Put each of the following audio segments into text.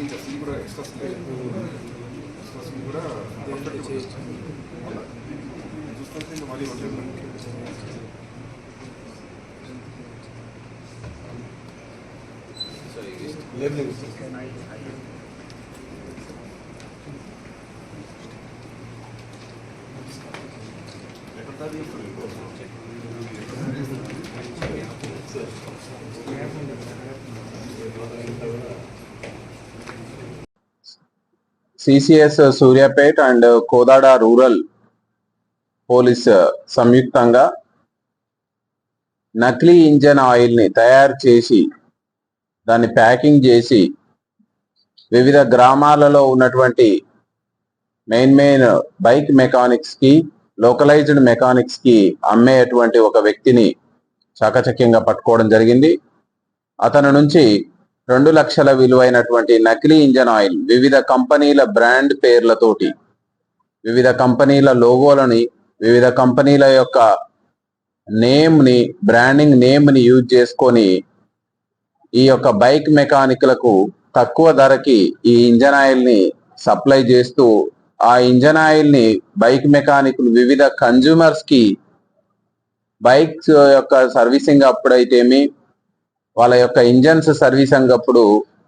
ఇంకా సీ కూడా extra C extra C కూడా పర్ఫెక్ట్ చూసుకుంటే ఇంకా మళ్ళీ ఉంటుంది ఎక్కడ CCS uh, Suryapet and uh, Kodada rural police uh, సంయుక్తంగా నకిలీ ఇంజన్ ఆయిల్ని తయారు చేసి దాన్ని ప్యాకింగ్ చేసి వివిధ గ్రామాలలో ఉన్నటువంటి మెయిన్ మెయిన్ బైక్ మెకానిక్స్కి లోకలైజ్డ్ మెకానిక్స్కి అమ్మేటువంటి ఒక వ్యక్తిని చాకచక్యంగా పట్టుకోవడం జరిగింది. అతని నుంచి రెండు లక్షల విలువైనటువంటి నకిలీ ఇంజన్ ఆయిల్ వివిధ కంపెనీల బ్రాండ్ పేర్లతోటి వివిధ కంపెనీల లోగోలని వివిధ కంపెనీల యొక్క నేమ్ని బ్రాండింగ్ నేమ్ని యూజ్ చేసుకొని ఈ యొక్క బైక్ మెకానిక్లకు తక్కువ ధరకి ఈ ఇంజన్ ఆయిల్ని సప్లై చేస్తూ ఆ ఇంజన్ ఆయిల్ని బైక్ మెకానిక్లు వివిధ కన్జ్యూమర్స్కి బైక్స్ యొక్క సర్వీసింగ్ అప్పుడైతేమి వాళ్ళ యొక్క ఇంజన్స్ సర్వీసింగ్ అప్పుడు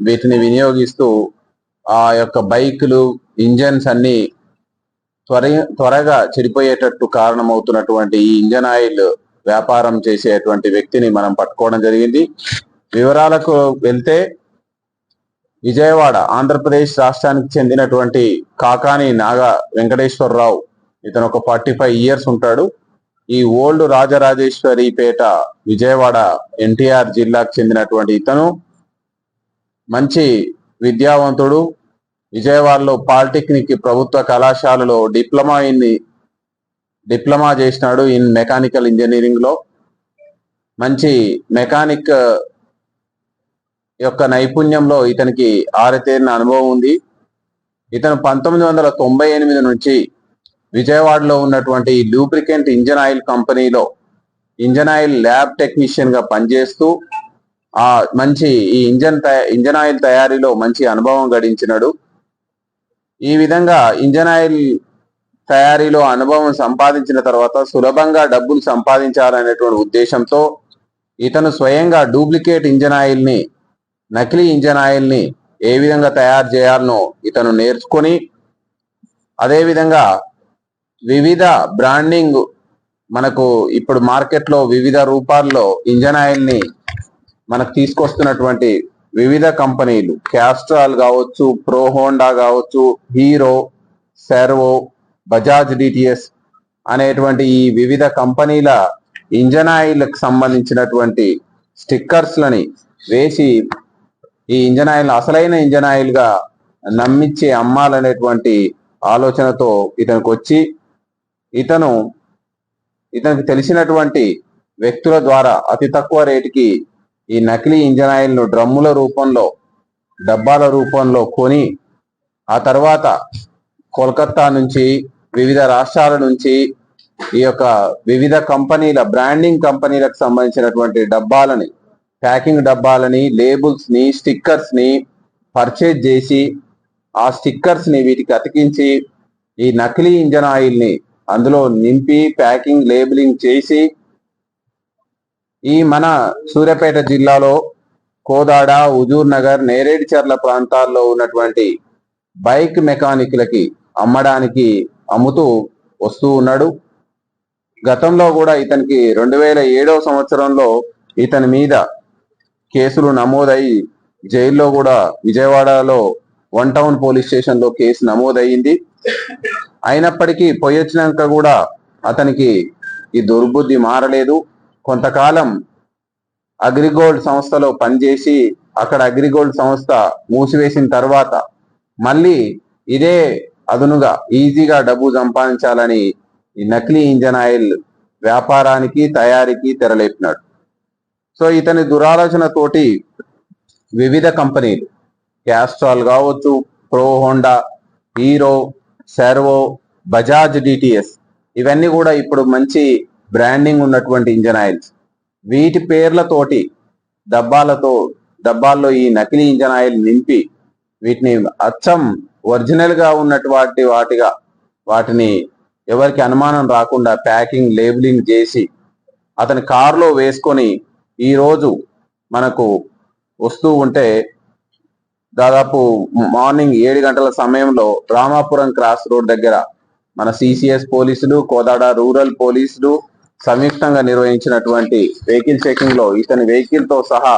వీటిని వినియోగిస్తూ ఆ యొక్క బైకులు ఇంజన్స్ అన్ని త్వర త్వరగా చెడిపోయేటట్టు కారణమవుతున్నటువంటి ఈ ఇంజన్ ఆయిల్ వ్యాపారం చేసేటువంటి వ్యక్తిని మనం పట్టుకోవడం జరిగింది. వివరాలకు వెళ్తే విజయవాడ ఆంధ్రప్రదేశ్ రాష్ట్రానికి చెందినటువంటి కాకాని నాగ వెంకటేశ్వరరావు. ఇతను ఒక ఫార్టీ ఫైవ్ ఇయర్స్ ఉంటాడు. ఈ ఓల్డ్ రాజరాజేశ్వరి పేట విజయవాడ ఎన్టీఆర్ జిల్లాకు చెందినటువంటి ఇతను. మంచి విద్యావంతుడు. విజయవాడలో పాలిటెక్నిక్ ప్రభుత్వ కళాశాలలో డిప్లొమా ఇన్ డిప్లొమా చేసినాడు ఇన్ మెకానికల్ ఇంజనీరింగ్లో మంచి మెకానిక్ యొక్క నైపుణ్యంలో ఇతనికి ఆరితేరిన అనుభవం ఉంది. ఇతను పంతొమ్మిది వందల తొంభై ఎనిమిది నుంచి విజయవాడలో ఉన్నటువంటి లూబ్రికెంట్ ఇంజన్ ఆయిల్ కంపెనీలో ఇంజన్ ఆయిల్ ల్యాబ్ టెక్నీషియన్గా పనిచేస్తూ ఆ మంచి ఈ ఇంజన్ ఇంజన్ ఆయిల్ తయారీలో మంచి అనుభవం గడించినాడు. ఈ విధంగా ఇంజన్ ఆయిల్ తయారీలో అనుభవం సంపాదించిన తర్వాత సులభంగా డబ్బులు సంపాదించాలనేటువంటి ఉద్దేశంతో ఇతను స్వయంగా డూప్లికేట్ ఇంజన్ ఆయిల్ని నకిలీ ఇంజన్ ఆయిల్ని ఏ విధంగా తయారు చేయాలనో ఇతను నేర్చుకొని అదేవిధంగా వివిధ బ్రాండింగ్ మనకు ఇప్పుడు మార్కెట్లో వివిధ రూపాల్లో ఇంజన్ ఆయిల్ని మనకు తీసుకొస్తున్నటువంటి వివిధ కంపెనీలు. క్యాస్ట్రాల్ కావచ్చు ప్రో హోండా కావచ్చు హీరో సెర్వో బజాజ్ డిటిఎస్ అనేటువంటి ఈ వివిధ కంపెనీల ఇంజన్ ఆయిల్కి సంబంధించినటువంటి స్టిక్కర్స్ లని వేసి ఈ ఇంజన్ ఆయిల్ అసలైన ఇంజన్ ఆయిల్గా నమ్మించి అమ్మాలనేటువంటి ఆలోచనతో ఇతనికి వచ్చి ఇతను ఇతనికి తెలిసినటువంటి వ్యక్తుల ద్వారా అతి తక్కువ రేటుకి ఈ నకిలీ ఇంజన్ ఆయిల్ను డ్రమ్ముల రూపంలో డబ్బాల రూపంలో కొని ఆ తర్వాత కోల్కత్తా నుంచి వివిధ రాష్ట్రాల నుంచి ఈ యొక్క వివిధ కంపెనీల బ్రాండింగ్ కంపెనీలకు సంబంధించినటువంటి డబ్బాలని ప్యాకింగ్ డబ్బాలని లేబుల్స్ని స్టిక్కర్స్ని పర్చేజ్ చేసి ఆ స్టిక్కర్స్ని వీటికి అతికించి ఈ నకిలీ ఇంజన్ ఆయిల్ని అందులో నింపి ప్యాకింగ్ లేబులింగ్ చేసి ఈ మన సూర్యాపేట జిల్లాలో కోదాడ హుజూర్ నగర్ నేరేడిచర్ల ప్రాంతాల్లో ఉన్నటువంటి బైక్ మెకానిక్లకి అమ్మడానికి అమ్ముతూ వస్తూ ఉన్నాడు. గతంలో కూడా ఇతనికి రెండు వేల ఏడవ సంవత్సరంలో ఇతని మీద కేసులు నమోదయ్యి జైల్లో కూడా విజయవాడలో వన్ టౌన్ పోలీస్ స్టేషన్లో కేసు నమోదయ్యింది. అయినప్పటికీ పోయొచ్చినాక కూడా అతనికి ఈ దుర్బుద్ధి మారలేదు. కొంతకాలం అగ్రిగోల్డ్ సంస్థలో పనిచేసి అక్కడ అగ్రిగోల్డ్ సంస్థ మూసివేసిన తర్వాత మళ్ళీ ఇదే అదునుగా ఈజీగా డబ్బు సంపాదించాలని ఈ నకిలీ ఇంజన్ ఆయిల్ వ్యాపారానికి తయారీకి తెరలేపినాడు. సో ఇతని దురాలోచన తోటి వివిధ కంపెనీలు క్యాస్ట్రాల్ కావచ్చు Pro Honda Hero Servo Bajaj DTS ఇవన్నీ కూడా ఇప్పుడు మంచి బ్రాండింగ్ ఉన్నటువంటి ఇంజన్ ఆయిల్స్ వీటి పేర్లతోటి డబ్బాలతో డబ్బాల్లో ఈ నకిలీ ఇంజన్ ఆయిల్ నింపి వీటిని అచ్చం ఒరిజినల్గా ఉన్నటువంటి వాటిగా వాటిని ఎవరికి అనుమానం రాకుండా ప్యాకింగ్ లేబులింగ్ చేసి అతని కారులో వేసుకొని ఈరోజు మనకు వస్తూ ఉంటే దాదాపు మార్నింగ్ ఏడు గంటల సమయంలో రామాపురం క్రాస్ రోడ్ దగ్గర మన సిసిఎస్ పోలీసులు కోదాడ రూరల్ పోలీసులు సంయుక్తంగా నిర్వహించినటువంటి వెహికల్ చెకింగ్లో ఇతని వెహికల్తో సహా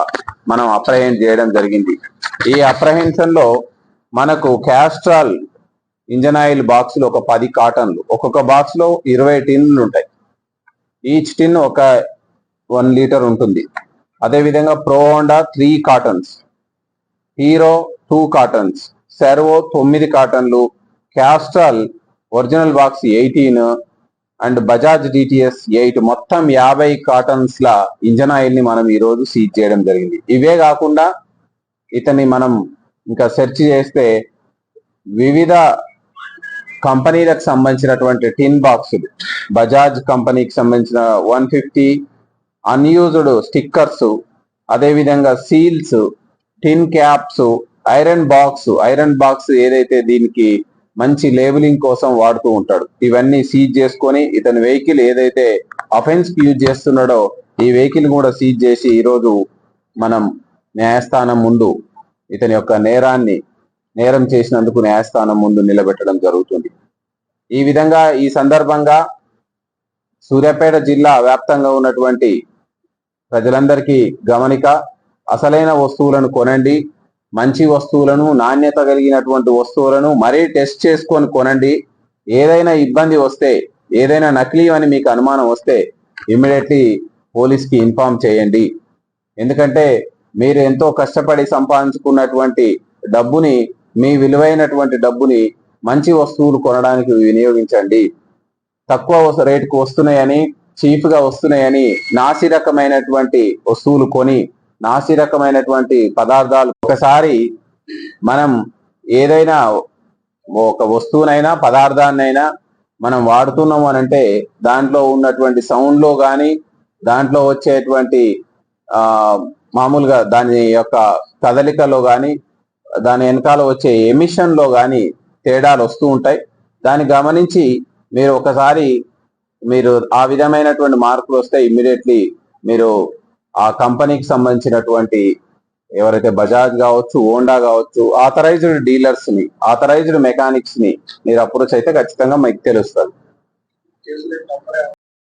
మనం అప్రహెండ్ చేయడం జరిగింది. ఈ అప్రహెన్షన్లో మనకు క్యాస్ట్రాల్ ఇంజన్ ఆయిల్ బాక్సులు ఒక పది కాటన్లు ఒక్కొక్క బాక్స్లో ఇరవై టిన్లు ఉంటాయి. ఈచ్ టిన్ ఒక వన్ లీటర్ ఉంటుంది. అదేవిధంగా Pro Honda three cartons Hero two cartons Servo తొమ్మిది కాటన్లు Castrol original box eighteen and Bajaj DTS eight. మొత్తం యాభై కాటన్స్ ల ఇంజన్ ఆయిల్ని మనం ఈ రోజు సీజ్ చేయడం జరిగింది. ఇవే కాకుండా ఇతన్ని మనం ఇంకా సెర్చ్ చేస్తే వివిధ కంపెనీలకు సంబంధించినటువంటి టిన్ బాక్సులు బజాజ్ కంపెనీకి సంబంధించిన వన్ ఫిఫ్టీ అన్యూజ్డ్ స్టిక్కర్స్ అదేవిధంగా seals tin caps iron box iron box ఏదైతే దీనికి మంచి లేబులింగ్ కోసం వాడుతూ ఉంటాడు ఇవన్నీ సీజ్ చేసుకొని ఇతని వెహికల్ ఏదైతే అఫెన్స్కి యూజ్ చేస్తున్నాడో ఈ వెహికల్ కూడా సీజ్ చేసి ఈరోజు మనం న్యాయస్థానం ముందు ఇతని యొక్క నేరాన్ని నేరం చేసినందుకు న్యాయస్థానం ముందు నిలబెట్టడం జరుగుతుంది. ఈ విధంగా ఈ సందర్భంగా సూర్యాపేట జిల్లా వ్యాప్తంగా ఉన్నటువంటి ప్రజలందరికీ గమనిక అసలైన వస్తువులను కొనండి మంచి వస్తువులను నాణ్యత కలిగినటువంటి వస్తువులను మరీ టెస్ట్ చేసుకొని కొనండి. ఏదైనా ఇబ్బంది వస్తే ఏదైనా నకిలీ అని మీకు అనుమానం వస్తే ఇమ్మీడియట్లీ పోలీస్కి ఇన్ఫార్మ్ చేయండి. ఎందుకంటే మీరు ఎంతో కష్టపడి సంపాదించుకున్నటువంటి డబ్బుని మీ విలువైనటువంటి డబ్బుని మంచి వస్తువులు కొనడానికి వినియోగించండి. తక్కువ రేటుకు వస్తున్నాయని చీఫ్గా వస్తున్నాయని నాసి రకమైనటువంటి వస్తువులు కొని నాసి రకమైనటువంటి పదార్థాలు. ఒకసారి మనం ఏదైనా ఒక వస్తువునైనా పదార్థాన్నైనా మనం వాడుతున్నాం అని అంటే దాంట్లో ఉన్నటువంటి సౌండ్లో కానీ దాంట్లో వచ్చేటువంటి ఆ మామూలుగా దాని యొక్క కదలికలో కానీ దాని వెనకాల వచ్చే ఎమిషన్లో కానీ తేడాలు వస్తూ ఉంటాయి. దాన్ని గమనించి మీరు ఒకసారి మీరు ఆ విధమైనటువంటి మార్పులు వస్తే ఇమ్మీడియట్లీ మీరు ఆ కంపెనీకి సంబంధించినటువంటి ఎవరైతే బజాజ్ కావచ్చు హోండా కావచ్చు ఆథరైజ్డ్ డీలర్స్ని ఆథరైజ్డ్ మెకానిక్స్ని మీరు అప్రోచ్ అయితే ఖచ్చితంగా మీకు తెలుస్తుంది.